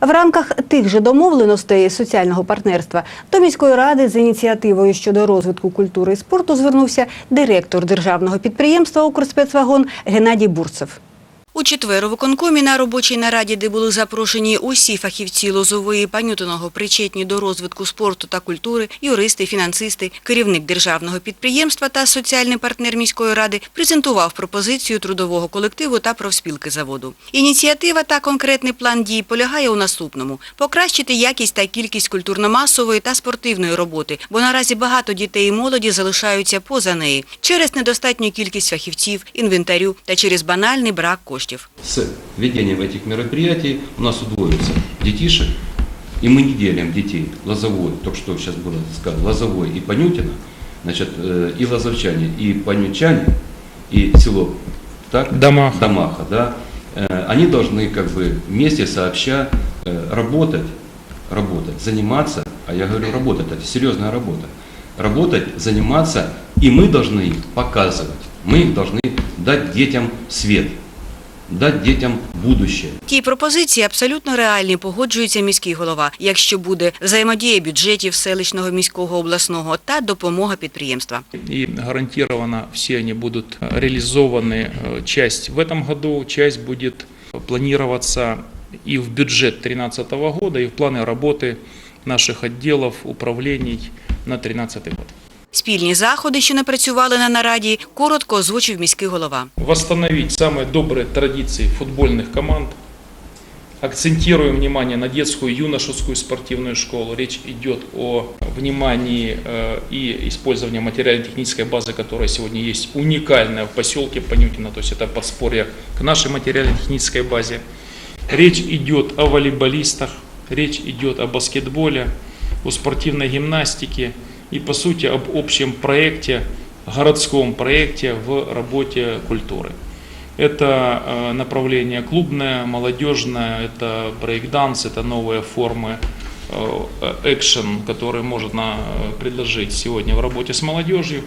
В рамках тих же домовленостей соціального партнерства до міської ради з ініціативою щодо розвитку культури і спорту звернувся директор державного підприємства «Укрспецвагон» Геннадій Бурцев. У четвер у виконкомі на робочій нараді, де були запрошені усі фахівці Лозової, Панютиного, причетні до розвитку спорту та культури, юристи, фінансисти, керівник державного підприємства та соціальний партнер міської ради презентував пропозицію трудового колективу та профспілки заводу. Ініціатива та конкретний план дій полягає у наступному – покращити якість та кількість культурно-масової та спортивної роботи, бо наразі багато дітей і молоді залишаються поза неї через недостатню кількість фахівців, інвентарю та через банальний брак коштів. коштів. З введенням этих мероприятий у нас удвоится детишек, и мы не ділимо дітей лозової, так що зараз було сказано, лозової и Панютіна, значит э, и лозовчані, и панючані, и село так? Дамаха, Дамаха, да? Э, они должны как бы вместе сообща э, работать, работать, заниматься, а я говорю работать, это серьезная работа, работать, заниматься, и мы должны их показывать, мы должны дать детям свет. дать детям будущее. Ті пропозиції абсолютно реальні, погоджується міський голова, якщо буде взаємодія бюджетів селищного, міського, обласного та допомога підприємства. И гарантированно все они будут реализованы. Э, Часть в этом году, часть будет планироваться и в бюджет 2013 года, и в планы работы наших отделов, управлений на 2013 год. Спільні заходи, що не працювали на нараді, коротко озвучив міський голова. Восстановить самые добрые традиции футбольных команд. Акцентируем внимание на детскую и юношескую спортивную школу. Речь идет о внимании э, и использовании материально-технической базы, которая сегодня есть уникальная в поселке Понютино, то есть это подспорье к нашей материально-технической базе. Речь идет о волейболистах, речь идет о баскетболе, о спортивной гимнастике И по сути об общем проекте, городском проекте в работе культуры. Это э, направление клубное, молодежное, это брейкданс, это новые формы э, экшен, которые можно э, предложить сегодня в работе с молодежью.